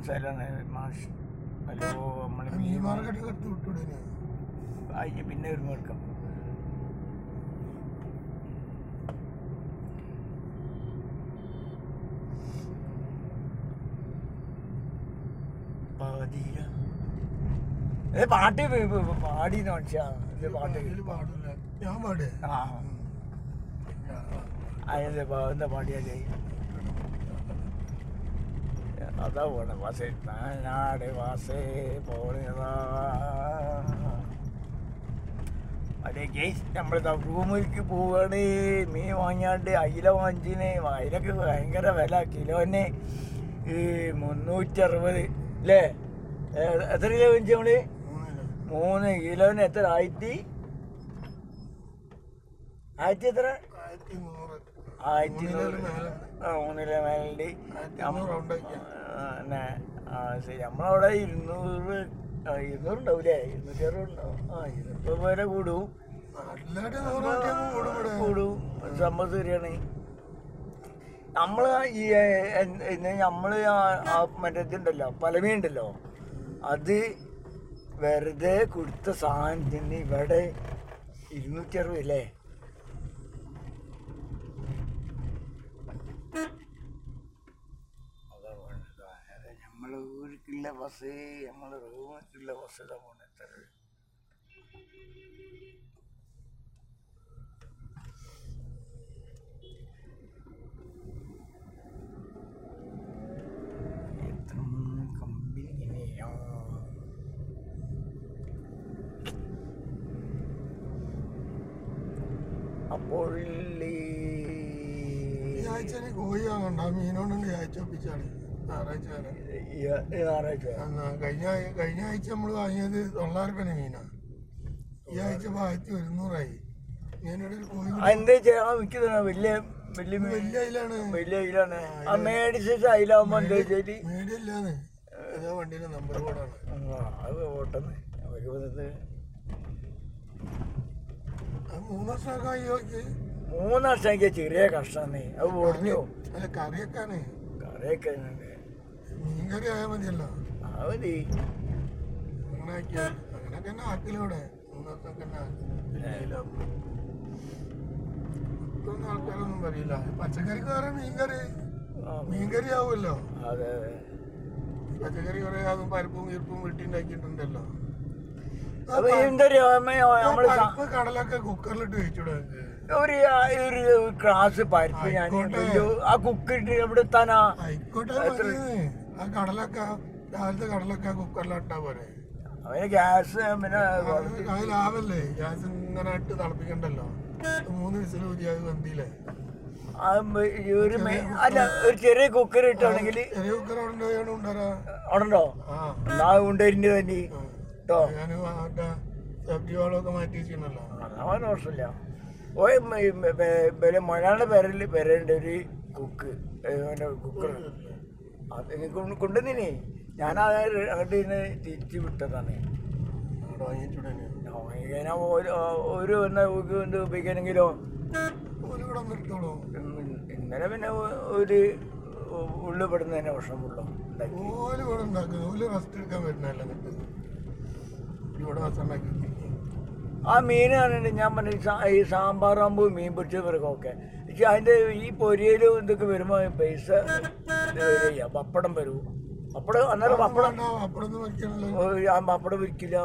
സ്ഥലമാണ് മാഷ് ഹലോ വിട്ടുവിടേ അതിന് പിന്നെ ഒരു മേർക്കാം ഏ പാട്ട് പാടി മനുഷ്യാ. പാട്ട് ഞാൻ പാടേ ആ. അതിന്റെ പാടിയാലേ അതാ പോണ. വാസേ നാട് വാസേ പോണതാ അതെ. നമ്മളിതാ റൂമിലേക്ക് പോവാണ്. മീൻ വാങ്ങിയാണ്ട് അയില വാങ്ങിച്ചിന്. അയിലക്ക് ഭയങ്കര വില. കിലോന് ഈ മുന്നൂറ്റി അറുപത് അല്ലേ എത്ര കിലോ വാങ്ങിച്ചു നമ്മൾ മൂന്നില്ല മൂന്ന് കിലോന് എത്ര? ആയിരത്തി ആയിരത്തി എത്ര ആയിരത്തി മൂന്നിലെ മേലുണ്ട്. പിന്നെ ശരി. നമ്മളവിടെ ഇരുന്നൂറ് ആ, ഇരുന്നൂറുണ്ടാവൂലേ? ഇരുന്നൂറ്റി അറുപത് ഉണ്ടാവും. ആ ഇരുന്നൂറ് വരെ കൂടും. കൂടും ഇവിടെ. വരികയാണ് നമ്മൾ ഈ നമ്മൾ ആ മറ്റേ ഇതുണ്ടല്ലോ പലമീൻ ഉണ്ടല്ലോ അത് വെറുതെ കൊടുത്ത സാധനത്തിന് ഇവിടെ ഇരുന്നൂറ്റി അറുപത് അല്ലേ? നമ്മളെ ഊരിക്കുള്ള ബസ് നമ്മളെ റൂമിലേക്കുള്ള ബസ് ഇതാ പോണേ എത്ര ഈ ആഴ്ച കോഴി വാങ്ങണ്ട മീനോണ്ടുണ്ട് ആഴ്ച ഒപ്പിച്ചാണ് ഞായറാഴ്ച കഴിഞ്ഞ കഴിഞ്ഞ ആഴ്ച നമ്മൾ വാങ്ങിയത് തൊള്ളായിരം രൂപ മീനാ. ഈ ആഴ്ച ആയിരത്തി ഒരുന്നൂറായി. എന്താ ചെയ്യാ വലിയ വലിയ വലിയ അയിലാണ്. വലിയ അയിലാണ്. ആ മേടിച്ച അയിലാവുമ്പോ എന്താ വെച്ചാൽ മീഡിയ ഇല്ലാന്ന് ഏതാ വണ്ടിയുടെ നമ്പർ അത് ഓട്ടെന്ന്. മൂന്ന് വർഷമൊക്കെ മൂന്ന് ചെറിയ കഷ്ടാണ് അത് ഓടിഞ്ഞു? അല്ല കറിയൊക്കെയാണ് കറിയൊക്കെ ഉണ്ട്. മീൻ കറി ആയാൽ മതിയല്ലോ മതി. അങ്ങനെയൊക്കെ തന്നെ ആക്കലൂടെ. ആൾക്കാരൊന്നും പറയില്ല. പച്ചക്കറി വേറെ മീൻ കറി ആ, മീൻ കറി ആവുമല്ലോ അതെ. പച്ചക്കറി കുറെ അതും പരിപ്പും നമ്മൾ സ- പരിപ്പ് കടലൊക്കെ കുക്കറിലിട്ട് വെച്ചൂടെ ഒരു ഒരു ക്ലാസ് പരിപ്പ് ഞാൻ ആ കുക്കറിട്ട് എവിടെ എത്താനാ ആയിക്കോട്ടെ. ആ കടലക്ക രാവിലത്തെ കടലക്ക കുക്കറിലിട്ടാ പോരെ. അവന് ഗ്യാസ് പിന്നെ അത് ലാഭല്ലേ? ഗ്യാസ് ഇങ്ങനെ ഇട്ട് തിളപ്പിക്കണ്ടല്ലോ? മൂന്ന് വിസിൽ ഊതി അത് ഒരു അല്ല ഒരു ചെറിയ കുക്കർ ഇട്ടാണെങ്കിൽ ചെറിയ കുക്കർ ഉണ്ടോ? എന്നാ തന്നെ കേട്ടോ? മറ്റേ വെച്ചിട്ടുണ്ടല്ലോ. ഓ മലയാള പേരിൽ പേരുണ്ട് ഒരു കുക്ക് കുക്കർ അത് കൊണ്ടുവന്നിനി. ഞാൻ അങ്ങോട്ട് ഇന്ന് തിരിച്ചു വിട്ടതാണ്. ഇങ്ങനെ ഒരു ഒരു ഒന്ന് ഉപയോഗിക്കണമെങ്കിലോ ഇന്നലെ പിന്നെ ഒരു ഉള്ളു ഓൽ ഇവിടെ ഓൽ റെസ്റ്റ് എടുക്കാൻ വരുന്നതല്ല എന്നിട്ട്. ഇവിടെ ആ മീൻ പറഞ്ഞിട്ട് ഞാൻ പറഞ്ഞു ഈ സാമ്പാറാകുമ്പോൾ മീൻ പൊരിച്ച പിറകൊക്കെ പക്ഷെ അതിന്റെ ഈ പൊരിയലും ഇതൊക്കെ വരുമ്പോൾ പൈസ വരിക പപ്പടം വരൂ. പപ്പടം അന്നേരം പപ്പടം പപ്പടം വയ്ക്കണല്ലോ ഓ, ആ പപ്പടം വിരിക്കില്ല.